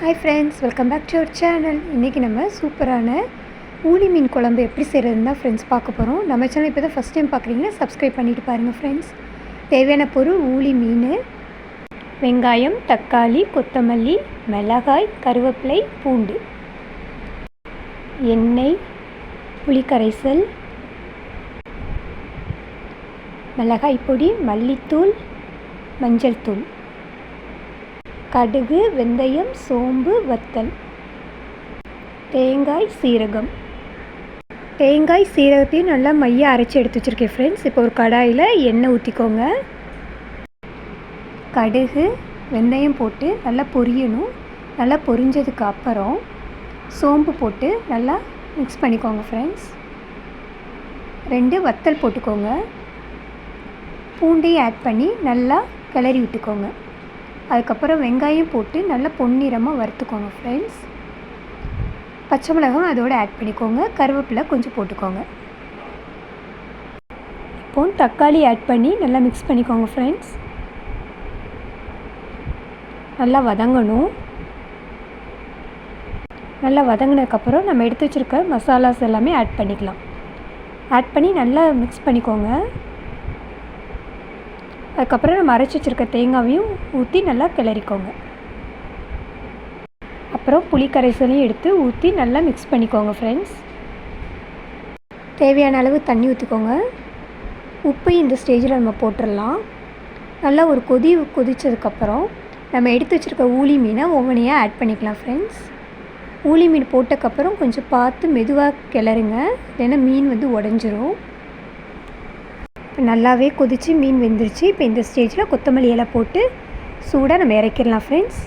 Hi friends welcome back to our channel இன்றைக்கி நம்ம சூப்பரான ஊளி மீன் குழம்பு எப்படி செய்கிறதுன்னு தான் ஃப்ரெண்ட்ஸ் பார்க்க போகிறோம் நம்ம சேனல் இப்போ தான் ஃபஸ்ட் டைம் பார்க்குறீங்கன்னா சப்ஸ்கிரைப் பண்ணிட்டு பாருங்கள் ஃப்ரெண்ட்ஸ் தேவையான பொருள் ஊளி மீன் வெங்காயம் தக்காளி கொத்தமல்லி மிளகாய் கருவேப்பிலை பூண்டு எண்ணெய் புளிக்கரைசல் மிளகாய் பொடி மல்லித்தூள் மஞ்சள் தூள். கடுகு வெந்தயம் சோம்பு வத்தல். தேங்காய் சீரகம். தேங்காய் சீரகத்தையும் நல்லா மைய அரைச்சி எடுத்து வச்சுருக்கேன் ஃப்ரெண்ட்ஸ் இப்போ ஒரு கடாயில் எண்ணெய் ஊற்றிக்கோங்க கடுகு வெந்தயம் போட்டு நல்லா பொரியணும். நல்லா பொரிஞ்சதுக்கு அப்புறம் சோம்பு போட்டு நல்லா மிக்ஸ் பண்ணிக்கோங்க ஃப்ரெண்ட்ஸ் ரெண்டு வத்தல் போட்டுக்கோங்க. பூண்டையும் ஆட் பண்ணி நல்லா கிளறி விட்டுக்கோங்க. அதுக்கப்புறம் வெங்காயம் போட்டு நல்லா பொன்னிறமாக வறுத்துக்கோங்க ஃப்ரெண்ட்ஸ் பச்சை மிளகாய் அதோடு ஆட் பண்ணிக்கோங்க. கருவேப்பிலை கொஞ்சம் போட்டுக்கோங்க. இப்போ தக்காளி ஆட் பண்ணி நல்லா மிக்ஸ் பண்ணிக்கோங்க ஃப்ரெண்ட்ஸ் நல்லா வதங்கணும். நல்லா வதங்கினதுக்கப்புறம் நம்ம எடுத்து வச்சுருக்க மசாலாஸ் எல்லாமே ஆட் பண்ணிக்கலாம். ஆட் பண்ணி நல்லா மிக்ஸ் பண்ணிக்கோங்க. அதுக்கப்புறம் நம்ம அரைச்சி வச்சுருக்க தேங்காவையும் ஊற்றி நல்லா கிளறிக்கோங்க. அப்புறம் புளி கரைசலையும் எடுத்து ஊற்றி நல்லா மிக்ஸ் பண்ணிக்கோங்க ஃப்ரெண்ட்ஸ் தேவையான அளவு தண்ணி ஊற்றிக்கோங்க உப்பு இந்த ஸ்டேஜில் நம்ம போட்டுடலாம் நல்லா ஒரு கொதி கொதித்ததுக்கப்புறம் நம்ம எடுத்து வச்சுருக்க ஊளி மீனை ஒவ்வொன்றையாக ஆட் பண்ணிக்கலாம் ஃப்ரெண்ட்ஸ் ஊளி மீன் போட்டக்கப்புறம் கொஞ்சம் பார்த்து மெதுவாக கிளறுங்க. இல்லைன்னா மீன் வந்து உடஞ்சிரும். நல்லாவே கொதித்து மீன் வெந்துருச்சு. இப்போ இந்த ஸ்டேஜில் கொத்தமல்லி இலை போட்டு சூடாக நம்ம இறக்கிடலாம் ஃப்ரெண்ட்ஸ்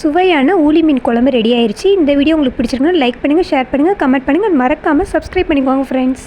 சுவையான ஊளி மீன் குழம்பு ரெடி ஆயிடுச்சு இந்த வீடியோ உங்களுக்கு பிடிச்சிருக்குன்னா லைக் பண்ணுங்கள் ஷேர் பண்ணுங்கள் கமெண்ட் பண்ணுங்கள் மறக்காமல் சப்ஸ்கிரைப் பண்ணிக்கோங்க ஃப்ரெண்ட்ஸ்